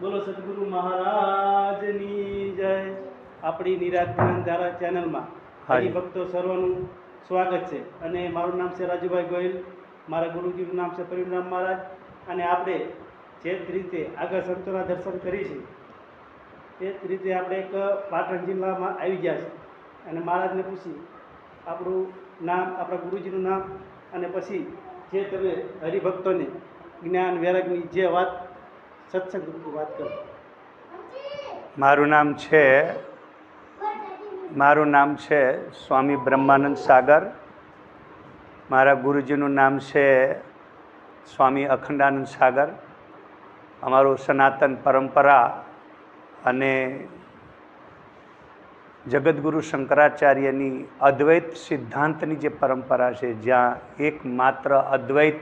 બોલો સદગુરુ મહારાજની જય. આપણી નિરાધ્યાન ધારા ચેનલમાં. હરિભક્તો સર્વનું સ્વાગત છે. અને મારું નામ છે રાજુભાઈ ગોયલ. મારા ગુરુજીનું નામ છે પરિણામ મહારાજ. અને આપણે જે જ રીતે આગળ સંતોના દર્શન કરીશું તે જ રીતે આપણે એક પાટણ જિલ્લામાં આવી ગયા છે અને મહારાજને પૂછી આપણું નામ આપણા ગુરુજીનું નામ અને પછી જે તમે હરિભક્તોને જ્ઞાન વૈરાગની જે વાત સત્સંગ વાત કરો. મારું નામ છે, મારું નામ છે સ્વામી બ્રહ્માનંદ સાગર. મારા ગુરુજીનું નામ છે સ્વામી અખંડાનંદ સાગર. અમારું સનાતન પરંપરા અને જગદગુરુ શંકરાચાર્યની અદ્વૈત સિદ્ધાંતની જે પરંપરા છે, જ્યાં એકમાત્ર અદ્વૈત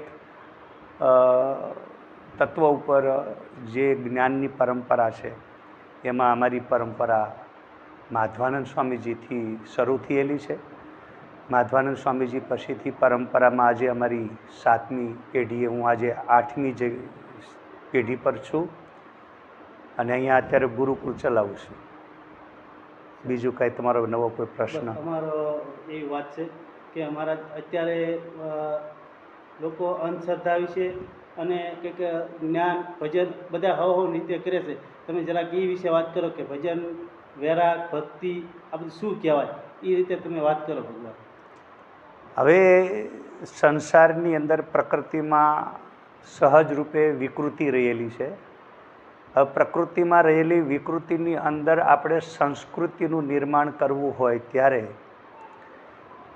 તત્વ ઉપર જે જ્ઞાનની પરંપરા છે, એમાં અમારી પરંપરા માધવાનંદ સ્વામીજીથી શરૂ થયેલી છે. માધવાનંદ સ્વામીજી પછીથી પરંપરામાં આજે અમારી સાતમી પેઢીએ હું આજે આઠમી જે પેઢી પર છું અને અહીંયા અત્યારે ગુરુકુળ ચલાવું છું. બીજું કાંઈ તમારો નવો કોઈ પ્રશ્ન? અમારો એ વાત છે કે અમારા અત્યારે લોકો અંધશ્રદ્ધા વિશે અને કંઈક જ્ઞાન, ભજન બધા હવ હવ નૃત્ય કરે છે. તમે જરાક એ વિશે વાત કરો કે ભજન, વૈરાગ, ભક્તિ, આ બધું શું કહેવાય? એ રીતે તમે વાત કરો ભગવાન. હવે સંસારની અંદર પ્રકૃતિમાં સહજ રૂપે વિકૃતિ રહેલી છે. પ્રકૃતિમાં રહેલી વિકૃતિની અંદર આપણે સંસ્કૃતિનું નિર્માણ કરવું હોય ત્યારે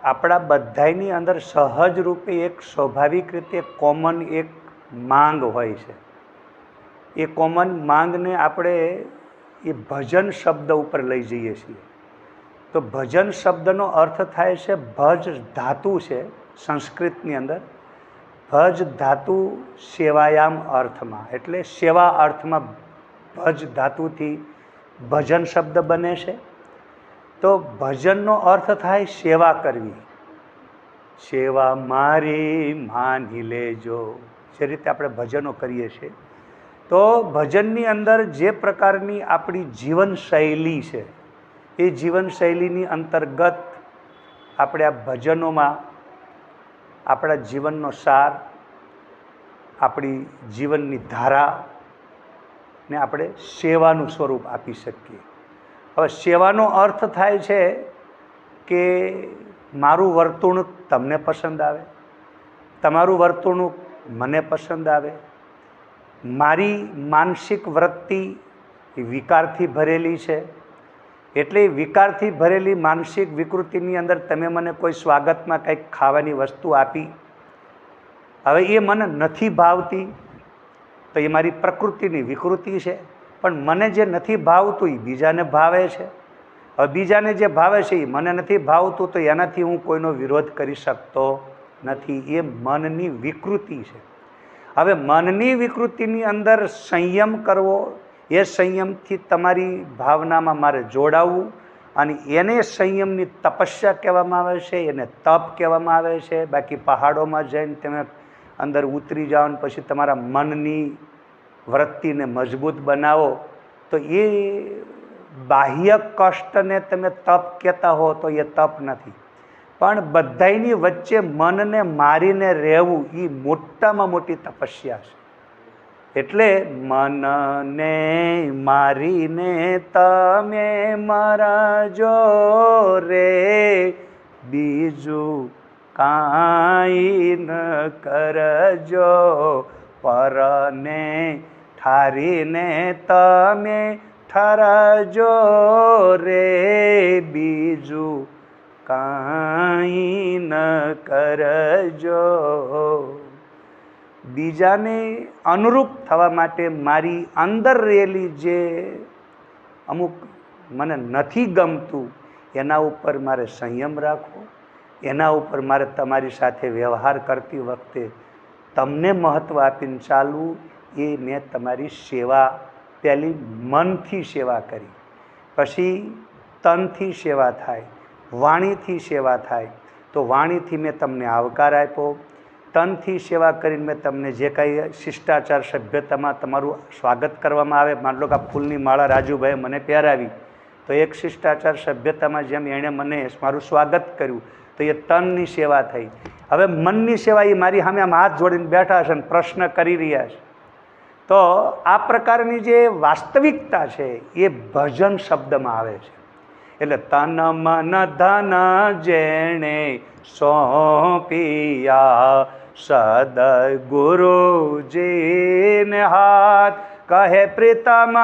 આપણા બધાયની અંદર સહજ રૂપે એક સ્વાભાવિક રીતે કોમન એક માંગ હોય છે. એ કોમન માંગને આપણે એ ભજન શબ્દ ઉપર લઈ જઈએ છીએ. તો ભજન શબ્દનો અર્થ થાય છે ભજ ધાતુ છે સંસ્કૃતની અંદર. ભજ ધાતુ સેવાયામ અર્થમાં, એટલે સેવા અર્થમાં ભજ ધાતુથી ભજન શબ્દ બને છે. તો ભજનનો અર્થ થાય સેવા કરવી. સેવા મારી માની લેજો. જે રીતે આપણે ભજનો કરીએ છીએ. તો ભજનની અંદર જે પ્રકારની આપણી જીવનશૈલી છે, એ જીવનશૈલીની અંતર્ગત આપણે આ ભજનોમાં આપણા જીવનનો સાર, આપણી જીવનની ધારા ને આપણે સેવાનું સ્વરૂપ આપી શકીએ. હવે સેવાનો અર્થ થાય છે કે મારું વર્તણૂક તમને પસંદ આવે, તમારું વર્તણૂક મને પસંદ આવે. મારી માનસિક વૃત્તિ વિકારથી ભરેલી છે. એટલે વિકારથી ભરેલી માનસિક વિકૃતિની અંદર તમે મને કોઈ સ્વાગતમાં કંઈક ખાવાની વસ્તુ આપી. હવે એ મને નથી ભાવતી, તો એ મારી પ્રકૃતિની વિકૃતિ છે. પણ મને જે નથી ભાવતું એ બીજાને ભાવે છે. હવે બીજાને જે ભાવે છે એ મને નથી ભાવતું, તો એનાથી હું કોઈનો વિરોધ કરી શકતો નથી, એ મનની વિકૃતિ છે. હવે મનની વિકૃતિની અંદર સંયમ કરવો, એ સંયમથી તમારી ભાવનામાં મારે જોડાવવું અને એને સંયમની તપસ્યા કહેવામાં આવે છે, એને તપ કહેવામાં આવે છે. બાકી પહાડોમાં જઈને તમે અંદર ઉતરી જાઓ ને પછી તમારા મનની વૃત્તિને મજબૂત બનાવો, તો એ બાહ્ય કષ્ટને તમે તપ કહેતા હો તો એ તપ નથી. પણ બધાયની વચ્ચે મનને મારીને રહેવું એ મોટામાં મોટી તપસ્યા છે. એટલે મનને મારીને તમે મારા જો રે બીજું કાંઈ ન કરજો. પરને ઠારીને તમે ઠરાજો રે બીજું કાંઈ ન કરજો. બીજાને અનુરૂપ થવા માટે મારી અંદર રહેલી જે અમુક મને નથી ગમતું, એના ઉપર મારે સંયમ રાખવો, એના ઉપર મારે તમારી સાથે વ્યવહાર કરતી વખતે તમને મહત્ત્વ આપીને ચાલવું, એ મેં તમારી સેવા, પહેલી મનથી સેવા કરી. પછી તનથી સેવા થાય. વાણીથી સેવા થાય, તો વાણીથી મેં તમને આવકાર આપ્યો. તનથી સેવા કરીને મેં તમને જે કાંઈ શિષ્ટાચાર સભ્યતામાં તમારું સ્વાગત કરવામાં આવે માનલો કે આ ફૂલની માળા રાજુભાઈએ મને પહેરાવી, તો એક શિષ્ટાચાર સભ્યતામાં જેમ એણે મને મારું સ્વાગત કર્યું, તો એ તનની સેવા થઈ. હવે મનની સેવા એ મારી સામે આમ હાથ જોડીને બેઠા છે અને પ્રશ્ન કરી રહ્યા છે. તો આ પ્રકારની જે વાસ્તવિકતા છે, એ ભજન શબ્દમાં આવે છે. એટલે તન મન ધન જેણે સોંપિયા સદ સદગુરુજીને હાથ કહે, પ્રીતમ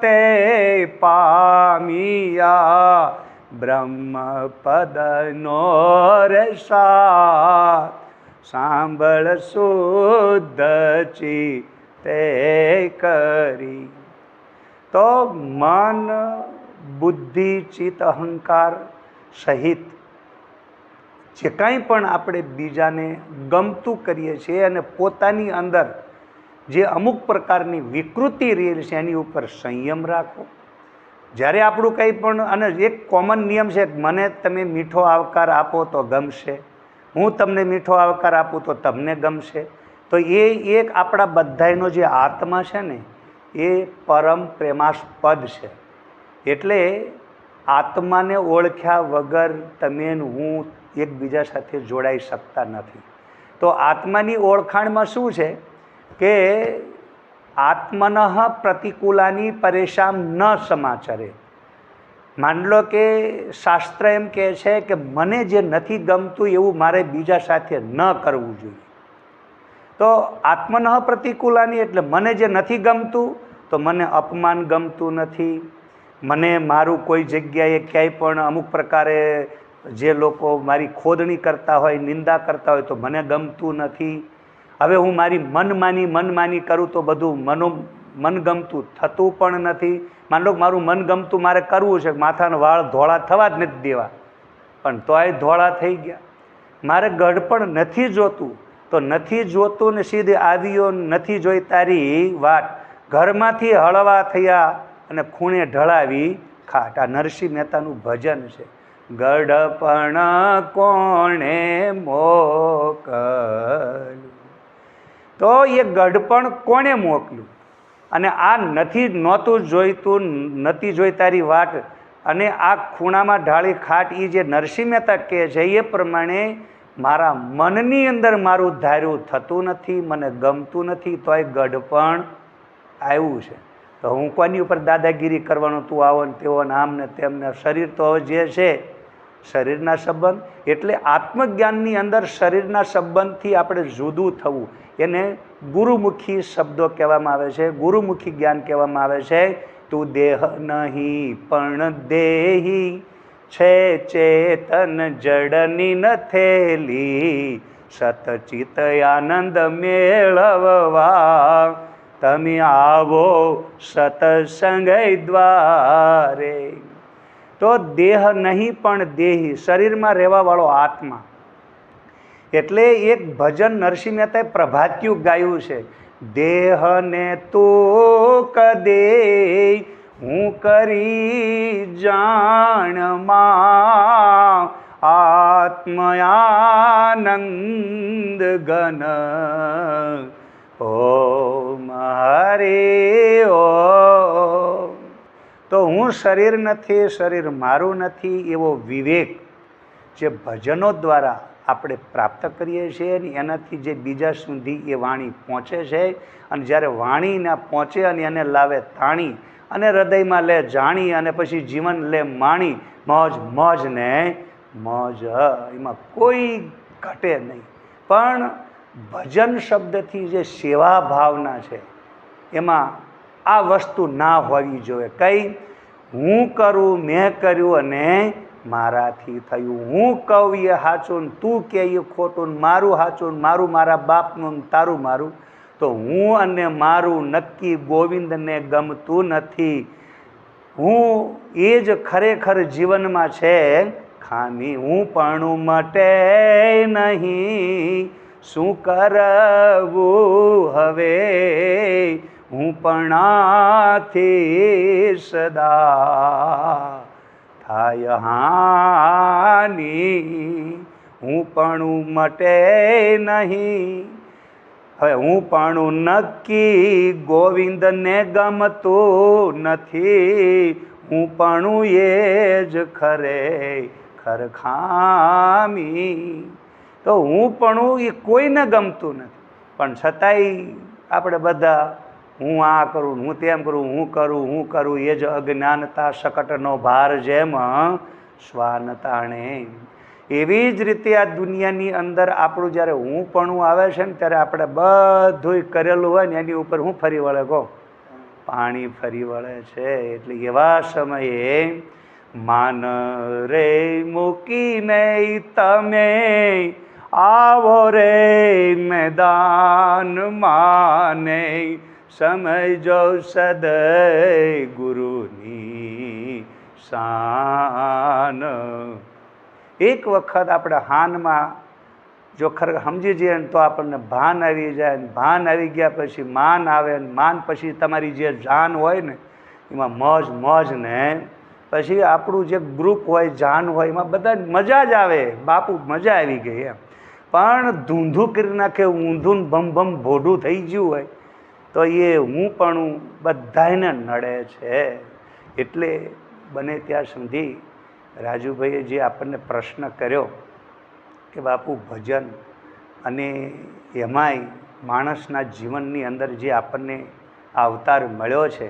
તે પામિયા બ્રહ્મ પદનો રે સાથ સાંભળ શુદ્ધ તે કરી. તો મન બુદ્ધિ ચિત્ત અહંકાર સહિત જે કાંઈ પણ આપણે બીજાને ગમતું કરીએ છીએ અને પોતાની અંદર જે અમુક પ્રકારની વિકૃતિ રહેલ છે એની ઉપર સંયમ રાખો. જ્યારે આપણું કંઈ પણ, અને એક કોમન નિયમ છે મને તમે મીઠો આવકાર આપો તો ગમશે, હું તમને મીઠો આવકાર આપું તો તમને ગમશે, તો એ એક આપણા બધાયનો જે આત્મા છે ને, એ પરમ પ્રેમાસ્પદ છે. એટલે આત્માને ઓળખ્યા વગર તમે હું એકબીજા સાથે જોડાઈ શકતા નથી. તો આત્માની ઓળખાણમાં શું છે? કે આત્મન પ્રતિકૂલાની પરેશાન ન સમાચરે. માનલો કે શાસ્ત્ર એમ કહે છે કે મને જે નથી ગમતું એવું મારે બીજા સાથે ન કરવું જોઈએ. તો આત્મન પ્રતિકૂલાની એટલે મને જે નથી ગમતું તો મને અપમાન ગમતું નથી મને મારું કોઈ જગ્યાએ ક્યાંય પણ અમુક પ્રકારે જે લોકો મારી ખોદણી કરતા હોય, નિંદા કરતા હોય તો મને ગમતું નથી. હવે હું મારી મનમાની મનમાની કરું તો બધું મનો મનગમતું થતું પણ નથી. માન લો મારું મનગમતું મારે કરવું છે, માથાના વાળ ધોળા થવા જ નથી દેવા. પણ તોય ધોળા થઈ ગયા. મારે ગઢપણ નથી જોતું. તો નથી જોતું ને સીધે આવ્યો નથી જોઈ તારી વાત ઘરમાંથી હળવા થયા અને ખૂણે ઢળાવી ખાટ. આ નરસિંહ મહેતાનું ભજન છે. ગઢપણ કોણે મોકલું તો એ ગઢપણ કોણે મોકલ્યું? અને આ નથી નહોતું જોઈતું, નથી જોઈ તારી વાટ અને આ ખૂણામાં ઢાળી ખાટ એ જે નરસિંહ મહેતા કહે છે, એ પ્રમાણે મારા મનની અંદર મારું ધાર્યું થતું નથી, મને ગમતું નથી, તોય ગઢપણ આવ્યું છે. તો હું કોની ઉપર દાદાગીરી કરવાનો તું આવો ને તેવો ને આમ ને તેમને શરીર તો જે છે, શરીરના સંબંધ. એટલે આત્મજ્ઞાનની અંદર શરીરના સંબંધથી આપણે જુદું થવું. એને ગુરુમુખી શબ્દો કહેવામાં આવે છે. ગુરુમુખી જ્ઞાન કહેવામાં આવે છે. તું દેહ નહીં, પણ દેહી છે, ચેતન જડની નથેલી. સતચિત આનંદ મેળવવા તમે આવો સતસંગ દ્વારે. તો દેહ નહીં, પણ દેહી, શરીરમાં રહેવાવાળો આત્મા. એટલે એક ભજન નરસિંહ મહેતાએ પ્રભાત્યું ગાયું છે, દેહને તો કદે, હું કરી જાણમાં આત્મયાનંદ ગન ઓમ હું શરીર નથી, શરીર મારું નથી એવો વિવેક જે ભજનો દ્વારા આપણે પ્રાપ્ત કરીએ છીએ અને એનાથી જે બીજા સુધી એ વાણી પહોંચે છે અને જ્યારે વાણીને પહોંચે અને એને લાવે તાણી અને હૃદયમાં લે જાણી અને પછી જીવન લે માણી, મોજ મોજ ને મોજ. એમાં કોઈ ઘટે નહીં. પણ ભજન શબ્દથી જે સેવા ભાવના છે, એમાં આ વસ્તુ ના હોવી જોઈએ. કઈ? હું કરું, મેં કર્યું અને મારાથી થયું. હું કહું એ સાચું ને તું કે એ ખોટું ને મારું સાચું ને મારું, મારા બાપનું ને તારું મારું. તો હું અને મારું નક્કી ગોવિંદને ગમતું નથી. હું એ જ ખરેખર જીવનમાં છે. ખામી હું પણ મટે નહીં. શું કરવું હવે? હું પણ આથી સદા થાય હાની. હું પણ મટે નહીં. હવે હું પણ નક્કી ગોવિંદને ગમતું નથી. હું પણ એ જ ખરે ખરખામી. તો હું પણ એ કોઈને ગમતું નથી. પણ છતાંય આપણે બધા હું આ કરું, હું તેમ કરું, હું કરું હું કરું, એ જ અજ્ઞાનતા શકટનો ભાર જેમ શ્વાન તાણે એવી જ રીતે આ દુનિયાની અંદર આપણું જ્યારે હું પણ આવે છે ને, ત્યારે આપણે બધુંય કરેલું હોય ને, એની ઉપર હું ફરી વળે કહો? પાણી ફરી વળે છે. એટલે એવા સમયે માન રે મૂકીને તમે આવો રે મેદાન માને. સમજો સદય ગુરુની શાન. એક વખત આપણે હાનમાં, જો ખરેખર સમજી જઈએ ને તો આપણને ભાન આવી જાય ને ભાન આવી ગયા પછી માન આવે ને માન પછી તમારી જે જાન હોય ને, એમાં મોજ મોજ ને, પછી આપણું જે ગ્રુપ હોય, જાન હોય, એમાં બધા મજા જ આવે. બાપુ, મજા આવી ગઈ એમ. પણ ધૂંધું કરી નાખે, ઊંધું ભમ ભમ ભોઢું થઈ ગયું હોય તો એ હું પણ બધાને નડે છે. એટલે બને ત્યાં સુધી રાજુભાઈએ જે આપણને પ્રશ્ન કર્યો કે બાપુ ભજન અને એમાંય માણસના જીવનની અંદર જે આપણને અવતાર મળ્યો છે,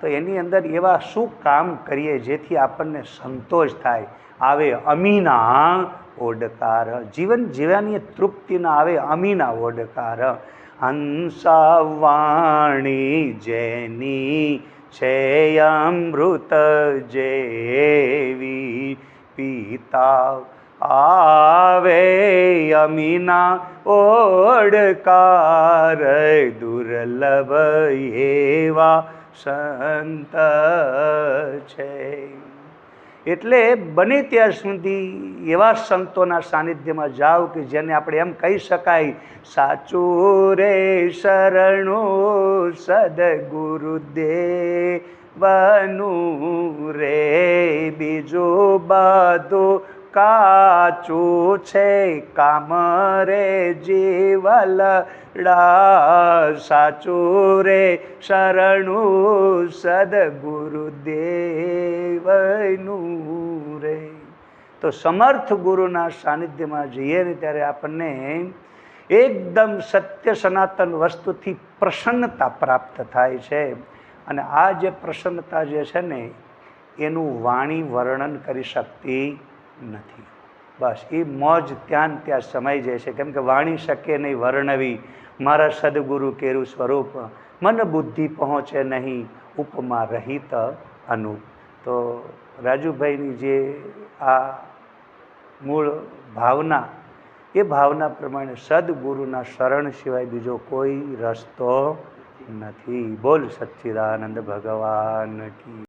તો એની અંદર એવા શું કામ કરીએ જેથી આપણને સંતોષ થાય? આવે અમીના ઓડકાર. જીવન જીવવાની તૃપ્તિના આવે અમીના ઓડકાર. હંસા વાણી જેની છે અમૃત જેવી પિતા આવે અમીના ઓડકાર દુર્લભ એવા સંત છે. એટલે બને ત્યાં સુધી એવા સંતોના સાનિધ્યમાં જાઓ કે જેને આપણે એમ કહી શકાય, સાચું રે શરણું સદગુરુદેવનું રે બીજો બધું કાચું છે, કામ રે જીવલડા સાચું રે શરણું સદગુરુદેવનું રે. તો સમર્થ ગુરુના સાનિધ્યમાં જઈએ ને ત્યારે આપણને એકદમ સત્ય સનાતન વસ્તુથી પ્રસન્નતા પ્રાપ્ત થાય છે. અને આ જે પ્રસન્નતા જે છે ને, એનું વાણી વર્ણન કરી શકતી નથી. બસ એ મોજ ત્યાં ત્યાં સમાઈ જાય છે. કેમ કે વાણી શકે નહીં વર્ણવી. મારા સદગુરુ કેરું સ્વરૂપ, મન બુદ્ધિ પહોંચે નહીં, ઉપમા રહિત અનુપ તો રાજુભાઈની જે આ મૂળ ભાવના, એ ભાવના પ્રમાણે સદગુરુના શરણ સિવાય બીજો કોઈ રસ્તો નથી. બોલ સચ્ચિદાનંદ ભગવાન કી